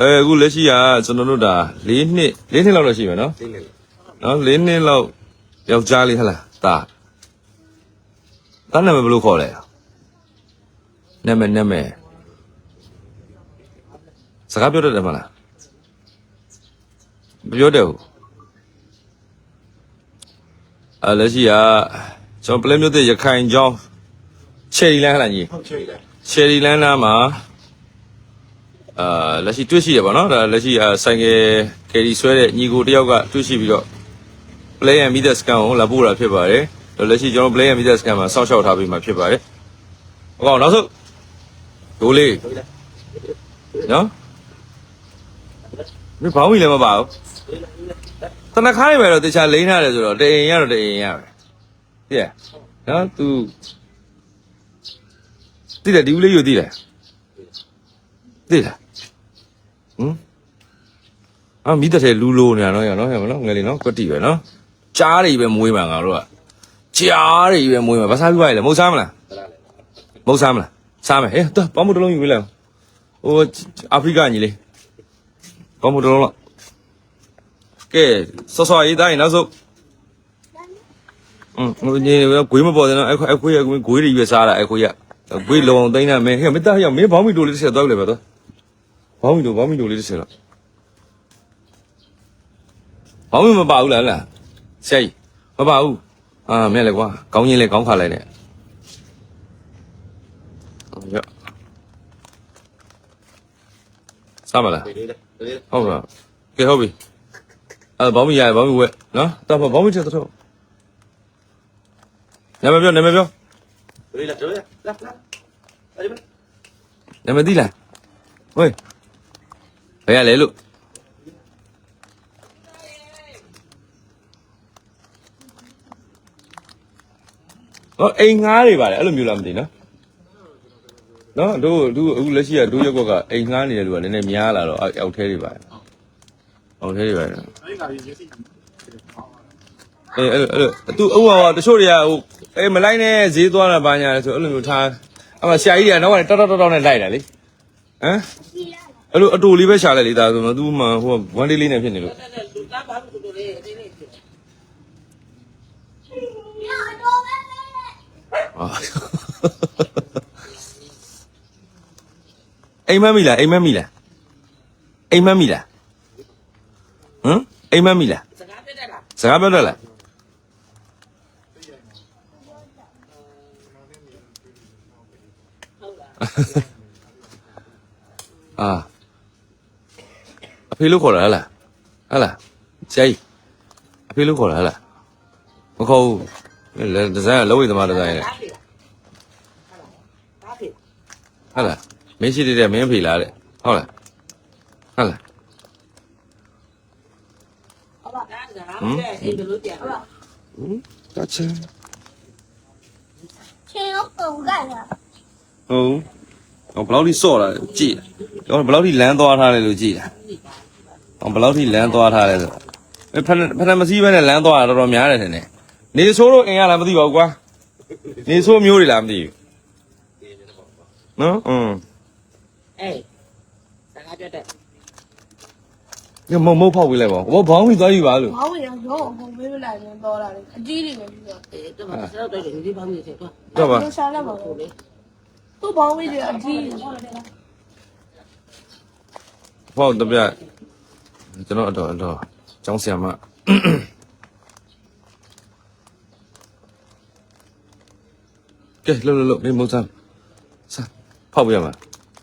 အဲအခုလက်ရှိကကျွန်တော်တို့ဒါ၄နှစ်၄နှစ်လောက်တော့ရှိမယ်နော်လေးနေနော်၄နှစ်လောက်ယောက်ျားလေးဟဟလားဒါဒါနာမည်ဘယ်လိုခေါ်လဲနာမည်နာမည်စကားပြောတတ်တယ်မလားမပြောတတ်ဘူးအဲလက်ရှိကကျွန်တော်ပလဲမျိုးတဲ့ရခိုင်ကျောင်းချယ်ရီလန်းဟလားညီဟုတ်ချေတယ်ချယ်ရီလန်းနာမှာ အာလက်ရှိတွေ့ရှိရပါတော့ဒါလက်ရှိအာဆိုင်ကယ်ကယ်ရီဆွဲတဲ့ညီကိုတယောက်ကတွေ့ရှိပြီးတော့ play and meet the scan ကိုလာပို့တာဖြစ်ပါတယ်ဒါလက်ရှိကျွန်တော် play and meet the scan မှာစောင့်ရှောက်ထားပြီးမှဖြစ်ပါတယ်ဟောကောင်နောက်ဆုံးဒိုးလေးနော်မင်းဘောင်းကြီးလည်းမပါဘူးတနခါးနေပဲတော့တခြားလိမ့်ထားတယ်ဆိုတော့တအိမ်ရတော့တအိမ်ရပဲသိရနော် तू သိတယ်ဒီဦးလေးယူသိတယ် သိလားဟမ်အာမိတဲ့ထဲလူလိုနေတာနော်ရနော်ရမနော်ငယ်လေးနော်ကွတ်တီပဲနော်ကြားတွေပဲမွေးမှာငါတို့ကကြားတွေပဲမွေးမှာဘာစားပြီးပါလဲမဟုတ်စားမလားမဟုတ်စားမလားစားမယ်ဟေးတော့ပေါင်းမတစ်လုံးယူပေးလိုက်ဟိုအာဖရိကညီလေးပေါင်းမတစ်လုံးလောက်ကဲစောစောရေးတိုင်းနောက်ဆုံးอืมဟိုညီဂွေးမပေါ်တယ်နော်အခုအခုရဂွေးတွေရွေးစားတာအခုရဂွေးလုံအောင်သိမ်းတာမင်းဟဲ့မသားရမင်းဘောင်းမီတိုလေးတစ်ချက်တော့လေပဲတော့ ဘောင်းမီတိုဘောင်းမီတိုလေးတစ်ချက်တော့ဘောင်းမမပါဘူးလားလားဆရာကြီးမပါဘူးအာမင်းလေကွာကောင်းကြီးလေကောင်းခါလိုက်နဲ့ဟုတ်ရစားမလားလေးလေးလေးဟုတ်လားကဲဟုတ်ပြီအဲဘောင်းမရဘောင်းမဝဲနော်တော့ဘောင်းမချက်တော့နာမည်ပြောနာမည်ပြောလေးလေးလေးလာလာအဲ့ဒီနာမည်သိလားဝေး ဘယ်ရလဲလို့ဟောအိမ်ငားတွေပါလေအဲ့လိုမျိုးလားမသိနော်နော်တို့တို့အခုလက်ရှိကတို့ရက်ကွက်ကအိမ်ငားနေတဲ့လူကနည်းနည်းများလာတော့အောက်အောက်ထဲတွေပါအောက်ထဲတွေပါအေးအဲ့လိုအဲ့လိုသူအဝါတချို့တွေကဟိုအေးမလိုက်နဲ့ဈေးသွားတာဘာညာလဲဆိုအဲ့လိုမျိုးထားအမဆရာကြီးကနောက်ကနေတောက်တောက်တောက်နဲ့လိုက်တာလေဟမ် အဲ့လိုအတူလေးပဲရှာလိုက်လေဒါဆိုတော့သူ့မှာဟိုဝမ်ဒေးလေးနဲ့ဖြစ်နေလို့လူသားဘာလို့တူလေးနေနေအာအိမ်မက်မိလားအိမ်မက်မိလားအိမ်မက်မိလားဟမ်အိမ်မက်မိလားစကားပြတယ်လားစကားပြောတတ်လားအာအဖေလို့ခေါ်တာဟလားဟလားဆရာကြီးအ 皮鲁回来了，好了，姐，皮鲁回来了，我靠，那咱俩老魏他妈都来咧。了，打水，了，没事的，没事来了，好了，好了。好。嗯。嗯。多吃。吃一口干啥？哦，我不老弟说了，姐，我不老弟懒，多他来就姐。 အောင်ဘယ်လောက်ထိလမ်းသွားထားလဲဆိုဖက်ဖက်မစည်းပဲနဲ့လမ်းသွားတာတော်တော်များတယ်ထင်တယ်နေဆိုးတော့အင်ရလားမသိပါဘူးကွာနေဆိုးမျိုးတွေလားမသိဘူးနော်อืมအေးစကားပြတ်တယ်ညမမဖောက်ပေးလိုက်ပါဘောဘောင်းဝင်သွားယူပါလို့ဘောင်းဝင်ရောရောဘုံမေးလိုက်ရင်တော့တာလေအကြီးတွေပဲပြီးတော့အေးတော့ဆောက်တော့တယ်ဒီဘောင်းဝင်ဆက်သွားတော့ပါဆောက်လိုက်ပါလို့သူ့ဘောင်းဝင်ကြီးအကြီးဖောက်တပြတ် ကျွန်တော်အတော်အတော်ကျောင်းဆရာမကဲလှုပ်လှုပ်လှုပ်မင်းမုတ်ဆန်းဆန်းဖောက်ပြရမှာ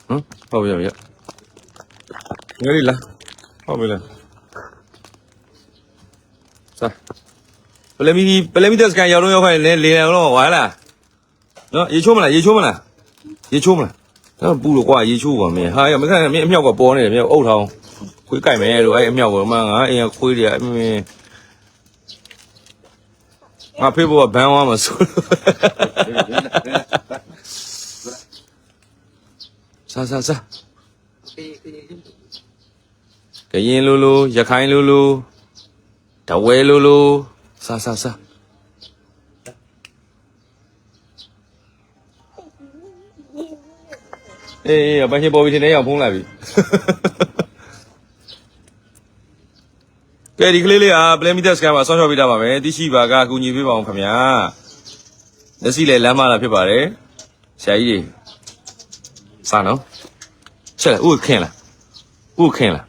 ဟမ်ဖောက်ပြရမှာရငယ်လေးလားဖောက်ပြလားဆန်းပလမီပလမီတက်စကန်ရောက်တော့ရောက်ခိုင်းလေလေတော့ဝါလားနော်ရေချိုးမလားရေချိုးမလားရေချိုးမလားတော့ပူလို့ကွာရေချိုးပါမင်းဟာရမကန်မင်းအမြောက်ကပေါ်နေတယ်မင်းအုတ်ထောင် ခွေးကြိုက်မယ်လို့အဲ့အမြောက်ကမှငါအိမ်ကခွေးတွေအမင်းငါဖေးဘောကဘန်းသွားမှာဆိုစားစားစားကရင်လိုလိုရခိုင်လိုလိုတဝဲလိုလိုစားစားစားအေးအေးအပန်းချပေါ်ပြီးတင်နေရောက်ဖုံးလာပြီ ကဲဒီကလေးလေးဟာပလဲမီတက်စကန်မှာဆောင်းရှော့ပေးတာပါမယ်တိရှိပါကအကူညီပေးပါအောင်ခင်ဗျာလက်စီလေလမ်းမလာဖြစ်ပါတယ်ဆရာကြီးတွေစားနော်ချက်ဥခင်လားဥခင်လား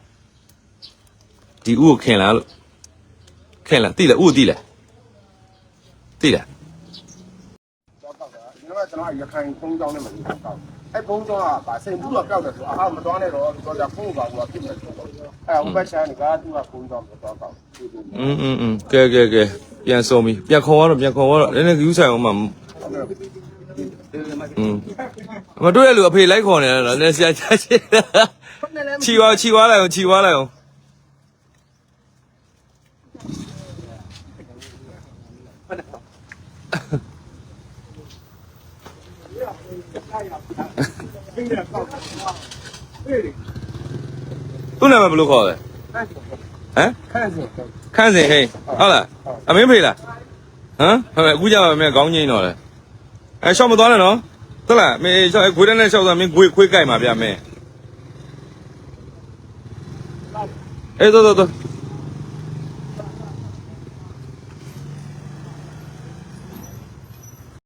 ဒီဥခင်လားလို့ခင်လားတိလားဥတိလားတိလားတော့တော က်တာဒီတော့ကျွန်တော်ရခိုင်ဖုံးကြောင်းနဲ့မလို့တောက်အဲ့ဖုံးကြောင်းကဗာစိန်ဘူးတော့ပြောက်တယ်ဆိုအာမတော်နဲ့တော့တော့ဒါဖုံးပါဘူးကဖြစ်နေတယ်အဲ့ဥပ္ပချန်ကသူကဖုံးကြောင်းတော့တောက် อืมอืมอืมကဲကဲကဲပြန်ဆုံးပြီပြန်ခေါ်ရတော့ပြန်ခေါ်ရတော့လည်းလည်းယူဆိုင်အောင်မှอืมမတွေ့ရလူအဖေလိုက်ခေါ်နေတယ်နော်လည်းဆရာချာချစ်ချီွားချီွားလိုက်အောင်ချီွားလိုက်အောင် သူ့နာမည်ဘယ်လိုခေါ်လဲဟမ်ခန့်စင်ခန့်စင်ဟိန်းဟုတ်လားအမင်းဖေလားဟမ်ဟုတ်ကဲ့အခုကျတော့မင်းခေါင်းငိမ့်တော့လေအဲရှောက်မသွားနဲ့နော်ဟုတ်လားမင်းရှောက်ခွေးတဲ့နဲ့ရှောက်သွားမင်းခွေးခွေးကြိုက်မှာဗျမင်းအေးတော့တော့တော့